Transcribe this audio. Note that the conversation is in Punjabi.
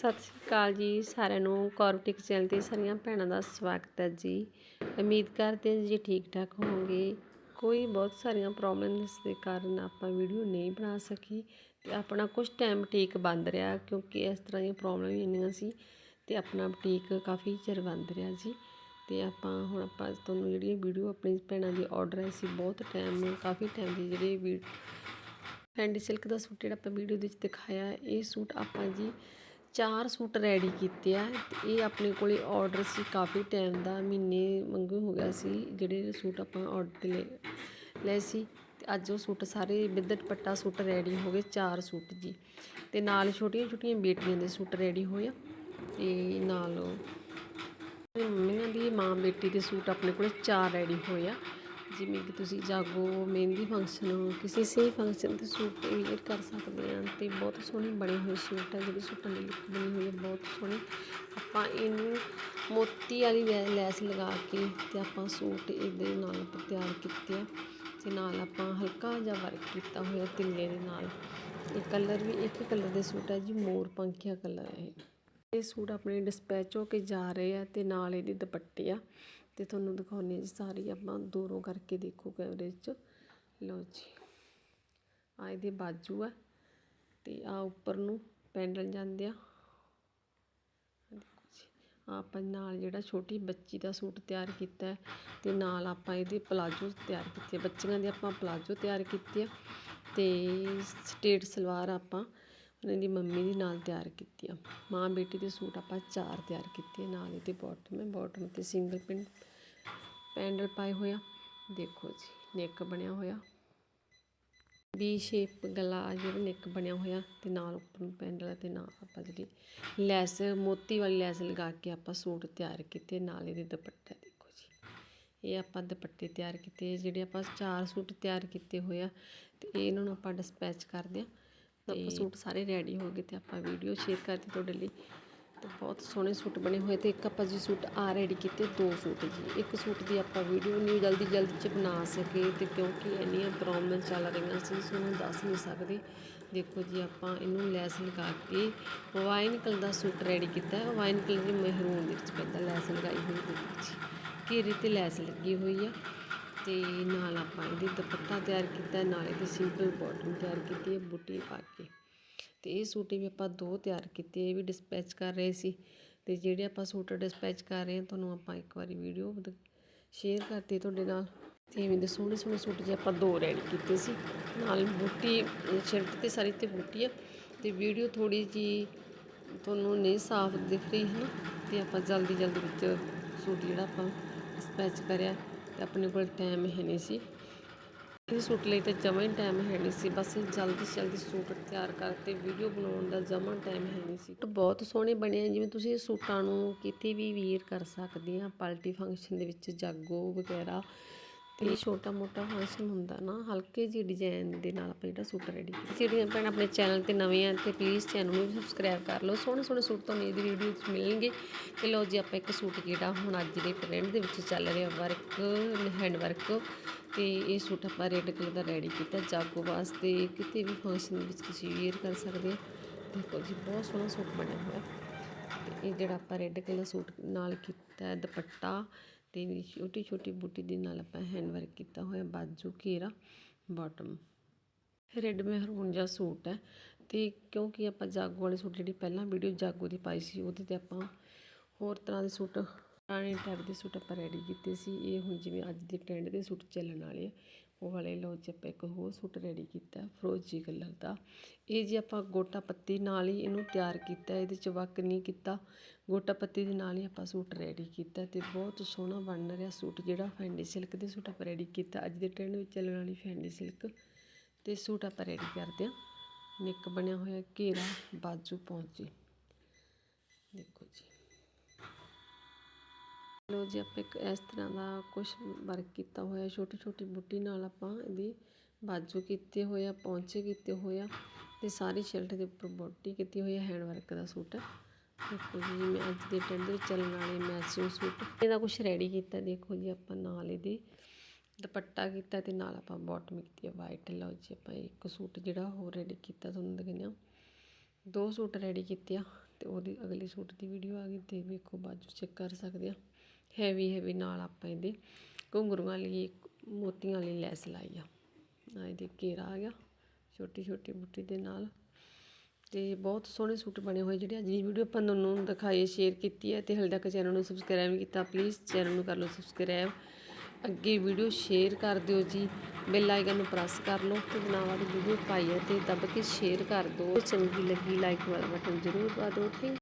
ਸਤਿ ਸ਼੍ਰੀ ਅਕਾਲ ਜੀ ਸਾਰਿਆਂ ਨੂੰ। ਕੌਰਵਟਿਕ ਚੈਨਲ ਤੇ ਸਾਰੀਆਂ ਭੈਣਾਂ ਦਾ ਸਵਾਗਤ ਹੈ ਜੀ। ਉਮੀਦ ਕਰਦੇ ਹਾਂ ਜੀ ਠੀਕ ਠਾਕ ਹੋਵੋਗੇ। ਕੋਈ ਬਹੁਤ ਸਾਰੀਆਂ ਪ੍ਰੋਬਲਮਸ ਦੇ ਕਾਰਨ ਆਪਾਂ ਵੀਡੀਓ ਨਹੀਂ ਬਣਾ ਸਕੀ ਤੇ ਆਪਣਾ ਕੁਝ ਟਾਈਮ ਬੁਟੀਕ ਬੰਦ ਰਿਹਾ ਕਿਉਂਕਿ ਇਸ ਤਰ੍ਹਾਂ ਦੀਆਂ ਪ੍ਰੋਬਲਮ ਇੰਨੀਆਂ ਸੀ ਤੇ ਆਪਣਾ ਬੁਟੀਕ ਕਾਫੀ ਚਿਰ ਬੰਦ ਰਿਹਾ ਜੀ। ਤੇ ਆਪਾਂ ਹੁਣ ਆਪਾਂ ਤੁਹਾਨੂੰ ਜਿਹੜੀ ਵੀਡੀਓ ਆਪਣੀ ਭੈਣਾਂ ਦੀ ਆਰਡਰ ਆਈ ਸੀ ਬਹੁਤ ਟਾਈਮ ਕਾਫੀ ਟਾਈਮ ਦੀ ਜਿਹੜੀ ਵੀ ਫੈਂਡੀ ਸਿਲਕ ਦਾ ਸੂਟ ਜਿਹੜਾ ਆਪਾਂ ਵੀਡੀਓ ਦੇ ਵਿੱਚ ਦਿਖਾਇਆ, ਇਹ ਸੂਟ ਆਪਾਂ ਜੀ ਚਾਰ ਸੂਟ ਰੈਡੀ ਕੀਤੇ ਆ ਅਤੇ ਇਹ ਆਪਣੇ ਕੋਲ ਔਡਰ ਸੀ ਕਾਫੀ ਟਾਈਮ ਦਾ, ਮਹੀਨੇ ਵਾਂਗੂ ਹੋ ਗਿਆ ਸੀ ਜਿਹੜੇ ਸੂਟ ਆਪਾਂ ਔਡਰ ਤੇ ਲਏ ਲਏ ਸੀ ਅਤੇ ਅੱਜ ਉਹ ਸੂਟ ਸਾਰੇ ਵਿਦ ਦੁਪੱਟਾ ਸੂਟ ਰੈਡੀ ਹੋ ਗਏ ਚਾਰ ਸੂਟ ਜੀ ਅਤੇ ਨਾਲ ਛੋਟੀਆਂ ਛੋਟੀਆਂ ਬੇਟੀਆਂ ਦੇ ਸੂਟ ਰੈਡੀ ਹੋਏ ਆ ਅਤੇ ਨਾਲ ਮੰਮੀਆਂ ਦੀ ਮਾਂ ਬੇਟੀ ਦੇ ਸੂਟ ਆਪਣੇ ਕੋਲ ਚਾਰ ਰੈਡੀ ਹੋਏ ਆ। ਜਿਵੇਂ ਕਿ ਤੁਸੀਂ ਜਾਗੋ, ਮਹਿੰਦੀ ਫੰਕਸ਼ਨ ਕਿਸੇ ਸਹੀ ਫੰਕਸ਼ਨ ਤੇ ਸੂਟ ਵੇਅਰ ਕਰ ਸਕਦੇ ਹਾਂ ਅਤੇ ਬਹੁਤ ਸੋਹਣੇ ਬਣੇ ਹੋਏ ਸੂਟ ਆ, ਜਿਹੜੇ ਸੂਟਾਂ ਦੀ ਲੁੱਕ ਬਣੀ ਹੋਈ ਹੈ ਬਹੁਤ ਸੋਹਣੀ। ਆਪਾਂ ਇਹਨੂੰ ਮੋਤੀ ਵਾਲੀ ਲੈ- ਲੈਸ ਲਗਾ ਕੇ ਅਤੇ ਆਪਾਂ ਸੂਟ ਇਹਦੇ ਨਾਲ ਆਪਾਂ ਤਿਆਰ ਕੀਤੇ ਆ ਅਤੇ ਨਾਲ ਆਪਾਂ ਹਲਕਾ ਜਿਹਾ ਵਰਕ ਕੀਤਾ ਹੋਇਆ ਤਿੱਲੇ ਦੇ ਨਾਲ। ਇਹ ਕਲਰ ਵੀ, ਇੱਕ ਕਲਰ ਦੇ ਸੂਟ ਹੈ ਜੀ, ਮੋਰ ਪੰਖੀਆ ਕਲਰ ਹੈ ਇਹ। ਸੂਟ ਆਪਣੇ ਡਿਸਪੈਚ ਹੋ ਕੇ ਜਾ ਰਹੇ ਆ ਤੇ ਨਾਲ ਇਹਦੇ ਦੁਪੱਟੇ ਆ। ਤੇ ਤੁਹਾਨੂੰ ਦਿਖਾਉਂਦੇ ਹਾਂ ਜੀ ਸਾਰੀ ਆਪਾਂ ਦੂਰੋਂ ਕਰਕੇ ਦੇਖੋ ਕੈਮਰੇ 'ਚ। ਲਓ ਜੀ। ਆ ਇਹਦੇ ਬਾਜੂ ਆ ਤੇ ਆ ਉੱਪਰ ਨੂੰ ਪੈਂਡਲ ਜਾਂਦੇ ਆ। ਆਪਾਂ ਨਾਲ ਜਿਹੜਾ ਛੋਟੀ ਬੱਚੀ ਦਾ ਸੂਟ ਤਿਆਰ ਕੀਤਾ ਹੈ ਤੇ ਨਾਲ ਆਪਾਂ ਇਹਦੇ ਪਲਾਜੋ ਤਿਆਰ ਕੀਤੇ ਆ। ਬੱਚੀਆਂ ਦੇ ਆਪਾਂ ਪਲਾਜੋ ਤਿਆਰ ਕੀਤੇ ਆ ਤੇ ਸਟੇਟ ਸਲਵਾਰ ਆਪਾਂ ਉਹਨਾਂ ਦੀ ਮੰਮੀ ਦੀ ਨਾਲ ਤਿਆਰ ਕੀਤੀ ਆ। ਮਾਂ ਬੇਟੀ ਦੇ ਸੂਟ ਆਪਾਂ ਚਾਰ ਤਿਆਰ ਕੀਤੇ ਨਾਲ ਇਹਦੇ ਬਾਟਮ ਹੈ। ਬਾਟਮ ਤੇ ਸਿੰਗਲ ਪਿੰਡ ਪੈਂਡਲ ਪਾਏ ਹੋਇਆ ਦੇਖੋ ਜੀ ਨੈਕ ਬਣਿਆ ਹੋਇਆ। ਵੀ ਸ਼ੇਪ ਗਲਾ ਜਿਹੜਾ ਨੈਕ ਬਣਿਆ ਹੋਇਆ ਤੇ ਨਾਲ ਉੱਪਰ ਨੂੰ ਪੈਂਡਲ ਤੇ ਨਾਲ ਆਪਾਂ ਜਿਹੜੀ ਲੈਸ, ਮੋਤੀ ਵਾਲੀ ਲੈਸ ਲਗਾ ਕੇ ਆਪਾਂ ਸੂਟ ਤਿਆਰ ਕੀਤੇ, ਨਾਲ ਇਹਦੇ ਦੁਪੱਟਾ ਦੇਖੋ ਜੀ। ਇਹ ਆਪਾਂ ਦੁਪੱਟੇ ਤਿਆਰ ਕੀਤੇ ਜਿਹੜੇ ਆਪਾਂ ਚਾਰ ਸੂਟ ਤਿਆਰ ਕੀਤੇ ਹੋਏ ਆ ਤੇ ਇਹਨਾਂ ਨੂੰ ਆਪਾਂ ਡਿਸਪੈਚ ਕਰਦੇ ਆ। ਆਪਾਂ ਸੂਟ ਸਾਰੇ ਰੈਡੀ ਹੋ ਗਏ ਤੇ ਆਪਾਂ ਵੀਡੀਓ ਸ਼ੇਅਰ ਕਰਤੀ ਤੁਹਾਡੇ ਲਈ। ਤੇ ਬਹੁਤ ਸੋਹਣੇ ਸੂਟ ਬਣੇ ਹੋਏ ਤੇ ਇੱਕ ਆਪਾਂ ਜੀ ਸੂਟ ਆ ਰੈਡੀ ਕੀਤੇ, ਦੋ ਸੂਟ ਜੀ। ਇੱਕ ਸੂਟ ਦੀ ਆਪਾਂ ਵੀਡੀਓ ਨਹੀਂ ਜਲਦੀ ਜਲਦੀ ਚ ਬਣਾ ਸਕੇ ਤੇ ਕਿਉਂਕਿ ਇੰਨੀਆਂ ਪ੍ਰੋਬਲਮ ਚੱਲ ਰਹੀਆਂ ਸੀ ਸਾਨੂੰ ਦੱਸ ਨਹੀਂ ਸਕਦੇ। ਦੇਖੋ ਜੀ, ਆਪਾਂ ਇਹਨੂੰ ਲੈਸ ਲਗਾ ਕੇ ਵਾਈਨ ਕਲਰ ਦਾ ਸੂਟ ਰੈਡੀ ਕੀਤਾ ਹੈ। ਵਾਈਨ ਕਲਰ ਦੀ ਮਹਿਰੂਨ ਦੇ ਵਿੱਚ ਪੈਂਦਾ ਲੈਸ ਲਗਾਈ ਹੋਈ ਦੇਖੋ ਜੀ। ਘੇਰੇ ਤੇ ਲੈਸ ਲੱਗੀ ਹੋਈ ਆ? ਅਤੇ ਨਾਲ ਆਪਾਂ ਇਹਦੀ ਦੁਪੱਟਾ ਤਿਆਰ ਕੀਤਾ, ਨਾਲ ਇਹਦੀ ਸਿੰਪਲ ਬਾਟਮ ਤਿਆਰ ਕੀਤੀ ਹੈ, ਬੁੱਟੀ ਪਾ ਕੇ। ਅਤੇ ਇਹ ਸੂਟ ਵੀ ਆਪਾਂ ਦੋ ਤਿਆਰ ਕੀਤੇ, ਇਹ ਵੀ ਡਿਸਪੈਚ ਕਰ ਰਹੇ ਸੀ। ਅਤੇ ਜਿਹੜੇ ਆਪਾਂ ਸੂਟ ਡਿਸਪੈਚ ਕਰ ਰਹੇ ਹਾਂ, ਤੁਹਾਨੂੰ ਆਪਾਂ ਇੱਕ ਵਾਰੀ ਵੀਡੀਓ ਸ਼ੇਅਰ ਕਰਤੀ ਤੁਹਾਡੇ ਨਾਲ। ਤੇ ਇਵੇਂ ਦੇ ਸੋਹਣੇ ਸੋਹਣੇ ਸੂਟ ਜੇ ਆਪਾਂ ਦੋ ਰੈਡੀ ਕੀਤੇ ਸੀ, ਨਾਲ ਬੂਟੀ ਸ਼ਰਟ ਤੇ ਸਾਰੀ ਤੇ ਬੂਟੀ ਆ। ਤੇ ਵੀਡੀਓ ਥੋੜੀ ਜੀ ਤੁਹਾਨੂੰ ਨਹੀਂ ਸਾਫ਼ ਦਿਖ ਰਹੀ ਹੈ ਨਾ ਤੇ ਆਪਾਂ ਜਲਦੀ ਜਲਦੀ ਵਿੱਚ ਸੂਟ ਜਿਹੜਾ ਆਪਾਂ ਡਿਸਪੈਚ ਕਰਿਆ। ਆਪਣੇ ਕੋਲ ਟਾਈਮ ਹੈ ਨਹੀਂ ਸੀ। ਇਹ ਸੂਟ ਲਈ ਤਾਂ ਜਮਾਂ ਹੀ ਟਾਈਮ ਹੈ ਨਹੀਂ ਸੀ। ਬਸ ਜਲਦੀ ਜਲਦੀ ਸੂਟ ਤਿਆਰ ਕਰਕੇ ਵੀਡੀਓ ਬਣਾਉਣ ਦਾ ਜਮਾਂ ਟਾਈਮ ਹੈ ਨਹੀਂ ਸੀ। ਬਹੁਤ ਸੋਹਣੇ ਬਣੇ ਆ। ਜਿਵੇਂ ਤੁਸੀਂ ਸੂਟਾਂ ਨੂੰ ਕਿਤੇ ਵੀ ਵੀਰ ਕਰ ਸਕਦੇ ਆ। ਪਾਰਟੀ ਫੰਕਸ਼ਨ ਦੇ ਵਿੱਚ ਜਾਗੋ ਵਗੈਰਾ ਇਹ ਛੋਟਾ ਮੋਟਾ ਫੰਕਸ਼ਨ ਹੁੰਦਾ ਨਾ, ਹਲਕੇ ਜਿਹੇ ਡਿਜ਼ਾਈਨ ਦੇ ਨਾਲ ਆਪਾਂ ਜਿਹੜਾ ਸੂਟ ਰੈਡੀ ਕੀਤਾ। ਜਿਹੜੀਆਂ ਭੈਣ ਆਪਣੇ ਚੈਨਲ ਤੇ ਨਵੇਂ ਆ ਤੇ ਪਲੀਜ਼ ਚੈਨਲ ਨੂੰ ਵੀ ਸਬਸਕ੍ਰਾਈਬ ਕਰ ਲਓ। ਸੋਹਣੇ ਸੋਹਣੇ ਸੂਟ ਤੁਹਾਨੂੰ ਇਹਦੀ ਵੀਡੀਓ ਵਿੱਚ ਮਿਲਣਗੇ। ਤੇ ਲਓ ਜੀ, ਆਪਾਂ ਇੱਕ ਸੂਟ ਜਿਹੜਾ ਹੁਣ ਅੱਜ ਦੇ ਟ੍ਰੈਂਡ ਦੇ ਵਿੱਚ ਚੱਲ ਰਿਹਾ ਵਰਕ ਹੈਂਡ ਵਰਕ ਤੇ ਇਹ ਸੂਟ ਆਪਾਂ ਰੈੱਡ ਕਲਰ ਦਾ ਰੈਡੀ ਕੀਤਾ। ਜਾਗੋ ਵਾਸਤੇ ਕਿਤੇ ਵੀ ਫੰਕਸ਼ਨ ਵਿੱਚ ਤੁਸੀਂ ਵੇਅਰ ਕਰ ਸਕਦੇ ਹੋ ਦੇਖੋ ਜੀ, ਬਹੁਤ ਸੋਹਣਾ ਸੂਟ ਬਣਿਆ ਹੋਇਆ। ਤੇ ਇਹ ਜਿਹੜਾ ਆਪਾਂ ਰੈੱਡ ਕਲਰ ਸੂਟ ਨਾਲ ਕੀਤਾ ਦੁਪੱਟਾ। ਤੇ ਛੋਟੀ ਛੋਟੀ ਬੂਟੀ ਦੇ ਨਾਲ ਆਪਾਂ ਹੈਂਡ ਵਰਕ ਕੀਤਾ ਹੋਇਆ ਬਾਜੂ, ਘੇਰਾ ਬਾਟਮ ਰੈੱਡ ਮਹਿਰੂਨ ਜਿਹਾ ਸੂਟ ਹੈ ਤੇ ਕਿਉਂਕਿ ਆਪਾਂ ਜਾਗੋ ਵਾਲੇ ਸੂਟ ਜਿਹੜੀ ਪਹਿਲਾਂ ਵੀਡੀਓ ਜਾਗੋ ਦੀ ਪਾਈ ਸੀ, ਉਹਦੇ ਤੇ ਆਪਾਂ ਹੋਰ ਤਰ੍ਹਾਂ ਦੇ ਸੂਟ, ਪੁਰਾਣੇ ਟਾਈਪ ਦੇ ਸੂਟ ਆਪਾਂ ਰੈਡੀ ਕੀਤੇ ਸੀ। ਇਹ ਹੁਣ ਜਿਵੇਂ ਅੱਜ ਦੇ ਟ੍ਰੈਂਡ ਦੇ ਸੂਟ ਚੱਲਣ ਵਾਲੇ ਆ। ਉਹ ਵਾਲੇ ਲੋ ਜੀ ਆਪਾਂ ਇੱਕ ਹੋਰ ਸੂਟ ਰੈਡੀ ਕੀਤਾ, ਫਰੋਜੀ ਕਲਰ ਦਾ। ਇਹ ਜੀ ਆਪਾਂ ਗੋਟਾ ਪੱਤੀ ਨਾਲ ਹੀ ਇਹਨੂੰ ਤਿਆਰ ਕੀਤਾ, ਇਹਦੇ ਚ ਵਕ ਨਹੀਂ ਕੀਤਾ। ਗੋਟਾ ਪੱਤੀ ਦੇ ਨਾਲ ਹੀ ਆਪਾਂ ਸੂਟ ਰੈਡੀ ਕੀਤਾ ਤੇ ਬਹੁਤ ਸੋਹਣਾ ਬਣ ਰਿਹਾ ਸੂਟ ਜਿਹੜਾ ਫੈਂਡੀ ਸਿਲਕ ਦੇ ਸੂਟ ਆਪਾਂ ਰੈਡੀ ਕੀਤਾ। ਅੱਜ ਦੇ ਟ੍ਰੈਂਡ ਵਿੱਚ ਚੱਲਣ ਵਾਲੀ ਫੈਂਡੀ ਸਿਲਕ ਤੇ ਸੂਟ ਆਪਾਂ ਰੈਡੀ ਕਰਦੇ ਆ ਨਿੱਕ ਬਣਿਆ ਹੋਇਆ ਘੇਰਾ ਬਾਜੂ ਪਹੁੰਚੀ ਦੇਖੋ ਜੀ। ਲੋ ਜੀ, ਆਪਾਂ ਇੱਕ ਇਸ ਤਰ੍ਹਾਂ ਦਾ ਕੁਝ ਵਰਕ ਕੀਤਾ ਹੋਇਆ ਛੋਟੀ ਛੋਟੀ ਬੁੱਟੀ ਨਾਲ ਆਪਾਂ ਇਹਦੀ ਬਾਜੂ ਕੀਤੇ ਹੋਏ ਆ, ਪੌਂਚੇ ਕੀਤੇ ਹੋਏ ਆ ਤੇ ਸਾਰੀ ਸ਼ਰਟ ਦੇ ਉੱਪਰ ਬੋਟੀ ਕੀਤੀ ਹੋਈ ਹੈ ਹੈਂਡ ਵਰਕ ਦਾ ਸੂਟ। ਦੇਖੋ ਜੀ ਮੈਂ ਅੱਜ ਦੇ ਟ੍ਰੈਂਡ ਦੇ ਵਿੱਚ ਚੱਲਣ ਵਾਲੇ ਮੈਚਿੰਗ ਸੂਟ। ਇਹਦਾ ਕੁਝ ਰੈਡੀ ਕੀਤਾ, ਦੇਖੋ ਜੀ, ਆਪਾਂ ਨਾਲ ਇਹਦੇ ਦੁਪੱਟਾ ਕੀਤਾ ਤੇ ਨਾਲ ਆਪਾਂ ਬਾਟਮ ਕੀਤੀ ਹੈ ਵਾਈਟ ਲਓ ਜੀ, ਆਪਾਂ ਇੱਕ ਸੂਟ ਜਿਹੜਾ ਹੋਰ ਰੈਡੀ ਕੀਤਾ, ਤੁਹਾਨੂੰ ਦਿਖਾਉਂਦੇ ਹਾਂ। ਦੋ ਸੂਟ ਰੈਡੀ ਕੀਤੇ ਆ ਤੇ ਉਹਦੀ ਅਗਲੀ ਸੂਟ ਦੀ ਵੀਡੀਓ ਆ ਗਈ, ਤੇ ਵੇਖੋ ਬਾਜੂ ਚੈੱਕ ਕਰ ਸਕਦੇ ਆ। ਹੈਵੀ ਹੈਵੀ ਨਾਲ ਆਪਾਂ ਇਹਦੇ ਘੁੰਗਰੂਆਂ ਲਈ ਮੋਤੀਆਂ ਲਈ ਲੈਸ ਲਾਈ ਆ। ਆ ਇਹਦੇ ਘੇਰਾ ਆ ਗਿਆ, ਛੋਟੀ ਛੋਟੀ ਬੂਟੀ ਦੇ ਨਾਲ। ਤੇ ਬਹੁਤ ਸੋਹਣੇ ਸੂਟ ਬਣੇ ਹੋਏ ਜਿਹੜੇ ਅੱਜ ਦੀ ਵੀਡੀਓ ਆਪਾਂ ਤੁਹਾਨੂੰ ਦਿਖਾਈ ਸ਼ੇਅਰ ਕੀਤੀ ਹੈ। ਤੇ ਹਲੇ ਤੱਕ ਚੈਨਲ ਨੂੰ ਸਬਸਕ੍ਰਾਈਬ ਨਹੀਂ ਕੀਤਾ ਪਲੀਜ਼ ਚੈਨਲ ਨੂੰ ਕਰ ਲਓ ਸਬਸਕ੍ਰਾਈਬ ਅੱਗੇ ਵੀਡੀਓ ਸ਼ੇਅਰ ਕਰ ਦਿਓ ਜੀ। ਬੈਲ ਆਈਕਨ ਨੂੰ ਪ੍ਰੈਸ ਕਰ ਲਓ ਤੇ ਨਵਾਂ ਦੀ ਵੀਡੀਓ ਪਾਈ ਹੈ ਤੇ ਦੱਬ ਕੇ ਸ਼ੇਅਰ ਕਰ ਦਿਓ। ਚੰਗੀ ਲੱਗੀ ਲਾਈਕ ਵਾਲਾ ਬਟਨ ਜ਼ਰੂਰ ਦਬਾ ਦਿਓ ਥੈਂਕ